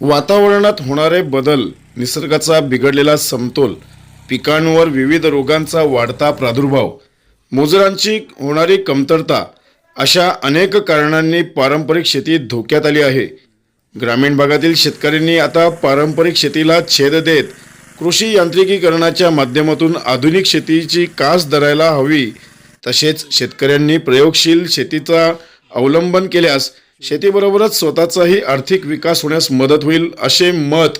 वातावरणात होणारे बदल निसर्गाचा बिघडलेला समतोल पिकांवर विविध रोगांचा वाढता प्रादुर्भाव मजुरांची होणारी कमतरता अशा अनेक कारणांनी पारंपरिक शेती धोक्यात आली आहे. ग्रामीण भागातील शेतकऱ्यांनी आता पारंपरिक शेतीला छेद देत कृषी यांत्रिकीकरणाच्या माध्यमातून आधुनिक शेतीची कास धरायला हवी. तसेच शेतकऱ्यांनी प्रयोगशील शेतीचा अवलंबन केल्यास शेतीबरोबरच स्वतःचाही आर्थिक विकास होण्यास मदत होईल असे मत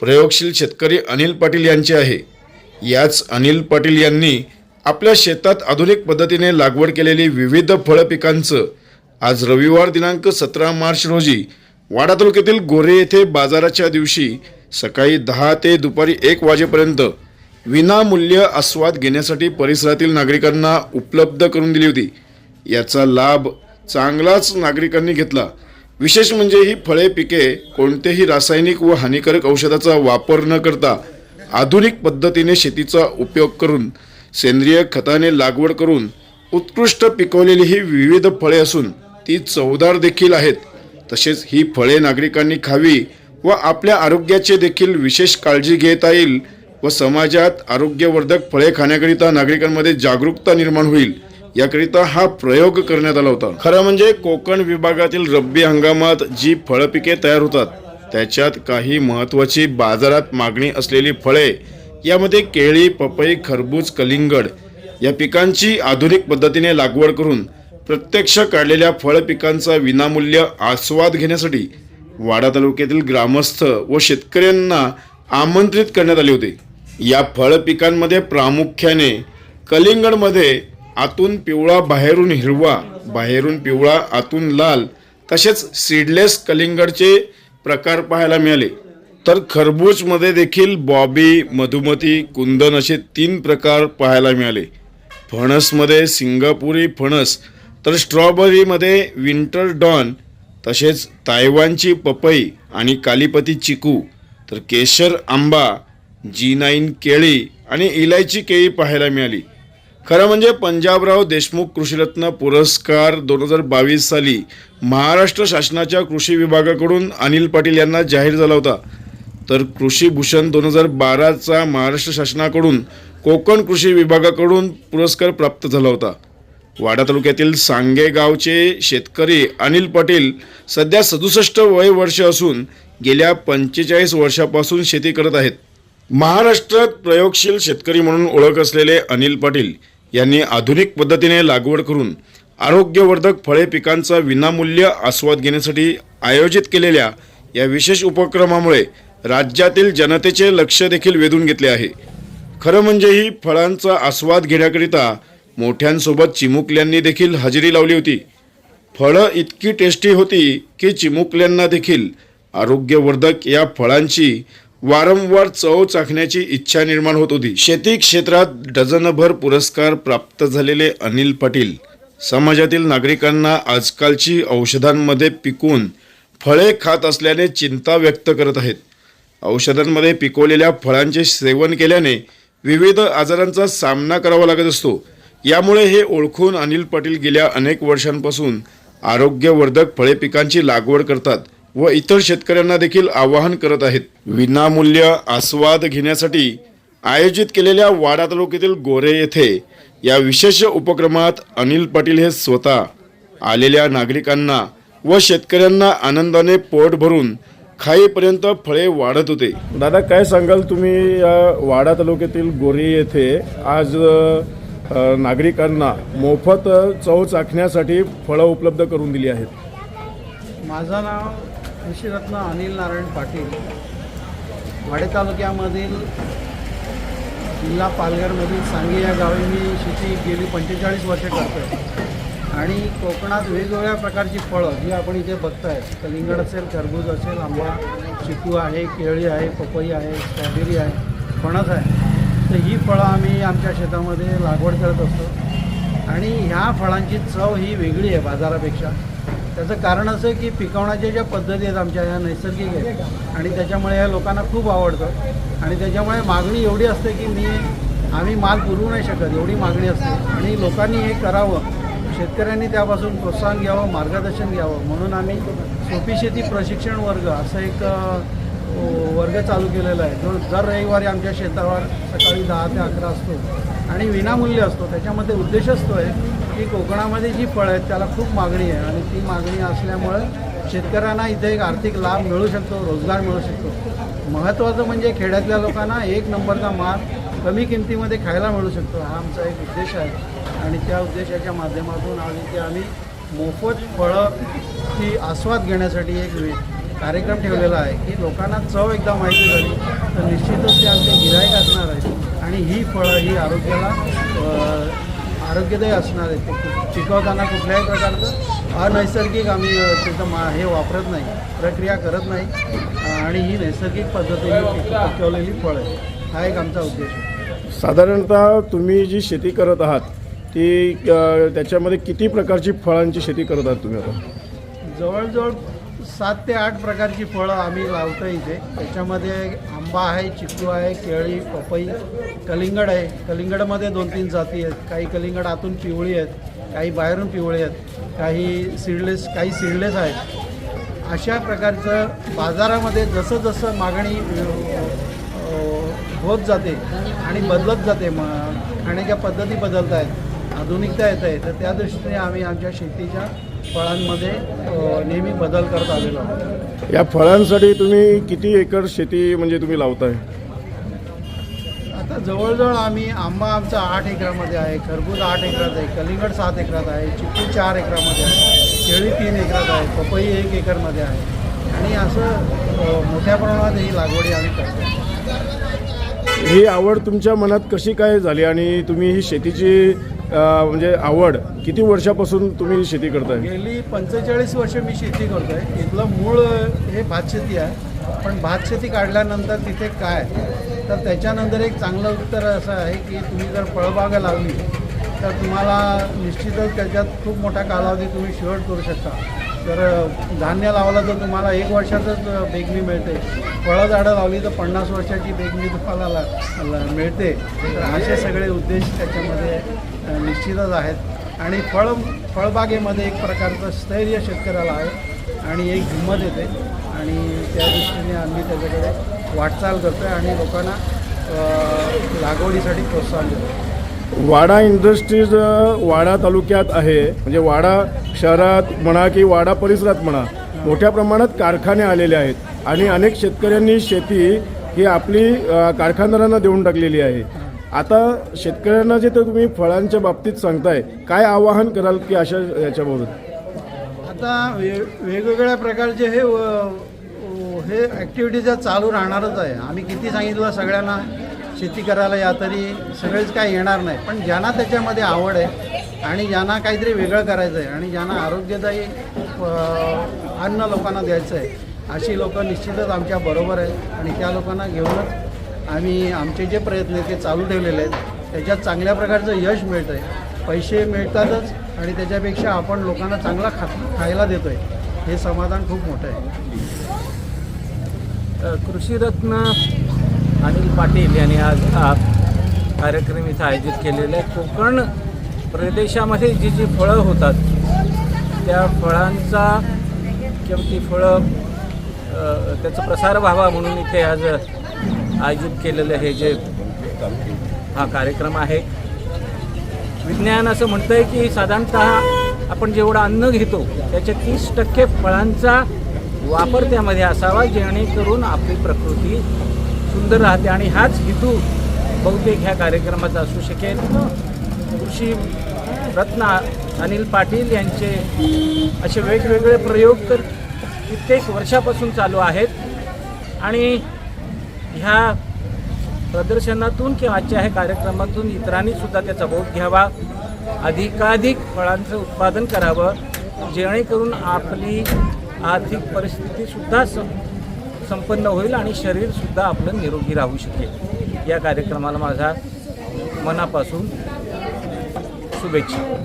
प्रयोगशील शेतकरी अनिल पाटील यांचे आहे. याच अनिल पाटील यांनी आपल्या शेतात आधुनिक पद्धतीने लागवड केलेली विविध फळ पिकांचं आज रविवार दिनांक सतरा मार्च रोजी वाडा तालुक्यातील गोरे येथे बाजाराच्या दिवशी सकाळी दहा ते दुपारी एक वाजेपर्यंत विनामूल्य आस्वाद घेण्यासाठी परिसरातील नागरिकांना उपलब्ध करून दिली होती. याचा लाभ चांगलाच नागरिकांनी घेतला. विशेष म्हणजे ही फळे पिके कोणतेही रासायनिक व हानिकारक औषधाचा वापर न करता आधुनिक पद्धतीने शेतीचा उपयोग करून सेंद्रिय खताने लागवड करून उत्कृष्ट पिकवलेली ही विविध फळे असून ती चवदार देखील आहेत. तसेच ही फळे नागरिकांनी खावी व आपल्या आरोग्याचे देखील विशेष काळजी घेता येईल व समाजात आरोग्यवर्धक फळे खाण्याकरिता नागरिकांमध्ये जागरूकता निर्माण होईल. याकरिता हा प्रयोग करण्यात आला होता. खरं म्हणजे कोकण विभागातील रब्बी हंगामात जी फळपिके तयार होतात त्याच्यात काही महत्त्वाची बाजारात मागणी असलेली फळे यामध्ये केळी पपई खरबूज कलिंगड या पिकांची आधुनिक पद्धतीने लागवड करून प्रत्यक्ष काढलेल्या फळ पिकांचा विनामूल्य आस्वाद घेण्यासाठी वाडा तालुक्यातील ग्रामस्थ व शेतकऱ्यांना आमंत्रित करण्यात आले होते. या फळ पिकांमध्ये प्रामुख्याने कलिंगडमध्ये आतून पिवळा बाहेरून हिरवा बाहेरून पिवळा आतून लाल तसेच सीडलेस कलिंगडचे प्रकार पाहायला मिळाले. तर खरबूजमध्ये देखील बॉबी मधुमती कुंदन असे तीन प्रकार पाहायला मिळाले. फणसमध्ये सिंगापुरी फणस तर स्ट्रॉबेरीमध्ये विंटर डॉन तसेच तायवानची पपई आणि कालीपती चिकू तर केशर आंबा जी नाईन केळी आणि इलायची केळी पाहायला मिळाली. खरं म्हणजे पंजाबराव देशमुख कृषीरत्न पुरस्कार दोन हजार बावीस साली महाराष्ट्र शासनाच्या कृषी विभागाकडून अनिल पाटील यांना जाहीर झाला होता. तर कृषी भूषण दोन हजार बाराचा महाराष्ट्र शासनाकडून कोकण कृषी विभागाकडून पुरस्कार प्राप्त झाला होता. वाडा तालुक्यातील सांगे गावचे शेतकरी अनिल पाटील सध्या सदुसष्ट वय वर्ष असून गेल्या पंचेचाळीस वर्षापासून शेती करत आहेत. महाराष्ट्रात प्रयोगशील शेतकरी म्हणून ओळख असलेले अनिल पाटील यांनी आधुनिक पद्धतीने लागवड करून आरोग्यवर्धक फळे पिकांचा विनामूल्य आस्वाद घेण्यासाठी आयोजित केलेल्या या विशेष उपक्रमामुळे राज्यातील जनतेचे लक्ष देखील वेधून घेतले आहे. खरं म्हणजे ही फळांचा आस्वाद घेण्याकरिता मोठ्यांसोबत चिमुकल्यांनी देखील हजेरी लावली होती. फळं इतकी टेस्टी होती की चिमुकल्यांना देखील आरोग्यवर्धक या फळांची वारंवार चव चाखण्याची इच्छा निर्माण होत होती. शेती क्षेत्रात डझनभर पुरस्कार प्राप्त झालेले अनिल पाटील समाजातील नागरिकांना आजकालची औषधांमध्ये पिकून फळे खात असल्याने चिंता व्यक्त करत आहेत. औषधांमध्ये पिकवलेल्या फळांचे सेवन केल्याने विविध आजारांचा सामना करावा लागत असतो. यामुळे हे ओळखून अनिल पाटील गेल्या अनेक वर्षांपासून आरोग्यवर्धक फळे पिकांची लागवड करतात. व इतर शेतकऱ्यांना देखील आवाहन करत आहेत. विनामूल्य आस्वाद घेण्यासाठी आयोजित केलेल्या वाडा तालुक्यातील गोरे येथे या विशेष उपक्रमात अनिल पाटील हे स्वतः आलेल्या नागरिकांना व शेतकऱ्यांना आनंदाने पोट भरून खाईपर्यंत फळे वाढत होते. दादा काय सांगाल तुम्ही या वाडा तालुक्यातील गोरे येथे आज नागरिकांना मोफत चव चाखण्यासाठी फळं उपलब्ध करून दिली आहेत? माझं नाव कृषीरत्न अनिल नारायण पाटील वाडे तालुक्यामधील जिल्हा पालघरमधील सांगी या गावी मी शेती गेली पंचेचाळीस वर्ष करतो आहे आणि कोकणात वेगवेगळ्या प्रकारची फळं जी आपण इथे बघताय कलिंगड असेल खरबूज असेल आंबा चिकू आहे केळी आहे पपई आहे स्ट्रॉबेरी आहे फणस आहे. तर ही फळं आम्ही आमच्या शेतामध्ये लागवड करत असतो. आणि ह्या फळांची चव ही वेगळी आहे बाजारापेक्षा. त्याचं कारण असं आहे की पिकवण्याच्या ज्या पद्धती आहेत आमच्या ह्या नैसर्गिक आहेत. आणि त्याच्यामुळे ह्या लोकांना खूप आवडतं. आणि त्याच्यामुळे मागणी एवढी असते की मी आम्ही माल पुरवू नाही शकत एवढी मागणी असते. आणि लोकांनी हे करावं. शेतकऱ्यांनी त्यापासून प्रोत्साहन घ्यावं मार्गदर्शन घ्यावं. म्हणून आम्ही सोपी शेती प्रशिक्षण वर्ग असं एक वर्ग चालू केलेला आहे. जो दर रविवारी आमच्या शेतावर सकाळी दहा ते अकरा असतो. आणि विनामूल्य असतो. त्याच्यामध्ये उद्देश असतो आहे की कोकणामध्ये जी फळं आहेत त्याला खूप मागणी आहे. आणि ती मागणी असल्यामुळे शेतकऱ्यांना इथे एक आर्थिक लाभ मिळू शकतो रोजगार मिळू शकतो. महत्त्वाचं म्हणजे खेड्यातल्या लोकांना एक नंबरचा माल कमी किमतीमध्ये खायला मिळू शकतो हा आमचा एक उद्देश आहे. आणि त्या उद्देशाच्या माध्यमातून आज इथे आम्ही मोफत फळं ची आस्वाद घेण्यासाठी एक कार्यक्रम ठेवलेला आहे की लोकांना चव एकदा माहिती झाली तर निश्चितच ते आमचे गिरायक असणार आहे आणि ही फळं ही आरोग्याला आरोग्यदायी असणार आहेत ते पिकवताना कुठल्याही प्रकारचं अनैसर्गिक आम्ही त्याचं मा हे वापरत नाही प्रक्रिया करत नाही. आणि ही नैसर्गिक पद्धतीने पिक- पिकवलेली फळं आहे हा एक आमचा उद्देश आहे. साधारणतः तुम्ही जी शेती करत आहात ती त्याच्यामध्ये किती प्रकारची फळांची शेती करत आहात तुम्ही आता? जवळजवळ सात ते आठ प्रकारची फळं आम्ही लावतो इथे. त्याच्यामध्ये आंबा आहे चिकू आहे केळी पपई कलिंगड आहे. कलिंगडमध्ये दोन तीन जाती आहेत. काही कलिंगड आतून पिवळी आहेत काही बाहेरून पिवळी आहेत काही सीडलेस काही सीडलेस आहेत. अशा प्रकारचं बाजारामध्ये जसं जसं मागणी होत जाते आणि बदलत जाते म खाण्याच्या पद्धती बदलत आहेत आधुनिकता येत आहे तर त्या दृष्टीने आम्ही आमच्या शेतीच्या फळांमध्ये नेहमी बदल करत आलेलो आहोत. या फळांसाठी तुम्ही किती एकर शेती म्हणजे तुम्ही लावताय? आता जवळजवळ आम्ही आंबा आमचा आठ एकरामध्ये आहे खरबूज आठ एकरात आहे कलिंगड सात एकरात आहे चिकू चार एकरामध्ये आहे केळी तीन एकरात आहे पपई एक एकरमध्ये आहे. आणि असं मोठ्या प्रमाणात ही लागवडी आम्ही करतो. ही आवड तुमच्या मनात कशी काय झाली आणि तुम्ही ही शेतीची म्हणजे आवड किती वर्षापासून तुम्ही शेती करताय? गेली पंचेचाळीस वर्ष मी शेती करतो आहे इथलं मूळ हे भातशेती आहे. पण भातशेती काढल्यानंतर तिथे काय? तर त्याच्यानंतर एक चांगलं उत्तर असं आहे की तुम्ही जर फळबाग लावली तर तुम्हाला निश्चितच त्याच्यात खूप मोठा कालावधी तुम्ही शेवट करू शकता. तर धान्य लावलं तर तुम्हाला एक वर्षाचंच बेगमी मिळते. फळं झाडं लावली तर पन्नास वर्षाची बेगमी तुम्हाला ला- ला- मिळते. तर असे सगळे उद्देश त्याच्यामध्ये निश्चितच आहेत. आणि फळ फळबागेमध्ये एक प्रकारचं स्थैर्य शेतकऱ्याला आहे आणि एक हिंमत येते. आणि त्या दृष्टीने आम्ही त्याच्याकडे वाटचाल करतो आहे आणि लोकांना लागवडीसाठी प्रोत्साहन देतो वाडा इंडस्ट्रीज वाडा तालुक्यात आहे. म्हणजे वाडा शहरात म्हणा की वाडा परिसरात म्हणा मोठ्या प्रमाणात कारखाने आलेले आहेत. आणि अनेक शेतकऱ्यांनी शेती ही आपली कारखानदारांना देऊन टाकलेली आहे. आता शेतकऱ्यांना जे तर तुम्ही फळांच्या बाबतीत सांगताय काय आवाहन कराल की अशा याच्याबाबत आता वे वेगवेगळ्या प्रकारचे हे हे ॲक्टिव्हिटीज चालू राहणारच आहे. आम्ही किती सांगितलं सगळ्यांना शेती करायला या तरी सगळेच काय येणार नाही. पण ज्यांना त्याच्यामध्ये आवड आहे आणि ज्यांना काहीतरी वेगळं करायचं आहे आणि ज्यांना आरोग्यदायी अन्न लोकांना द्यायचं आहे अशी लोकं निश्चितच आमच्या बरोबर आहेत. आणि त्या लोकांना घेऊनच आम्ही आमचे जे प्रयत्न आहेत ते चालू ठेवलेले आहेत. त्याच्यात चांगल्या प्रकारचं यश मिळतं आहे पैसे मिळतातच आणि त्याच्यापेक्षा आपण लोकांना चांगला खा खायला देतो आहे हे समाधान खूप मोठं आहे. कृषीरत्न अनिल पाटील यांनी आज हा कार्यक्रम इथं आयोजित केलेला आहे. कोकण प्रदेशामध्ये जी जी फळं होतात त्या फळांचा किंवा ती फळं त्याचा प्रसार व्हावा म्हणून इथे आज आयोजित केलेलं हे जे हा कार्यक्रम आहे. विज्ञान असं म्हणतं आहे की साधारणत आपण जेवढं अन्न घेतो त्याच्या तीस टक्के फळांचा वापर त्यामध्ये असावा जेणेकरून आपली प्रकृती सुंदर राहते आणि हाच हेतू बहुतेक ह्या कार्यक्रमाचा असू शकेल. कृषी रत्न अनिल पाटील यांचे असे वेगवेगळे प्रयोग तर कित्येक वर्षापासून चालू आहेत. आणि ह्या प्रदर्शनातून किंवा आजच्या ह्या कार्यक्रमातून इतरांनी सुद्धा त्याचा बोध घ्यावा. अधिकाधिक फळांचं उत्पादन करावं. जेणेकरून आपली आर्थिक परिस्थितीसुद्धा संपन्न होईल आणि शरीरसुद्धा आपलं निरोगी राहू शकेल. या कार्यक्रमाला माझा मनापासून शुभेच्छा.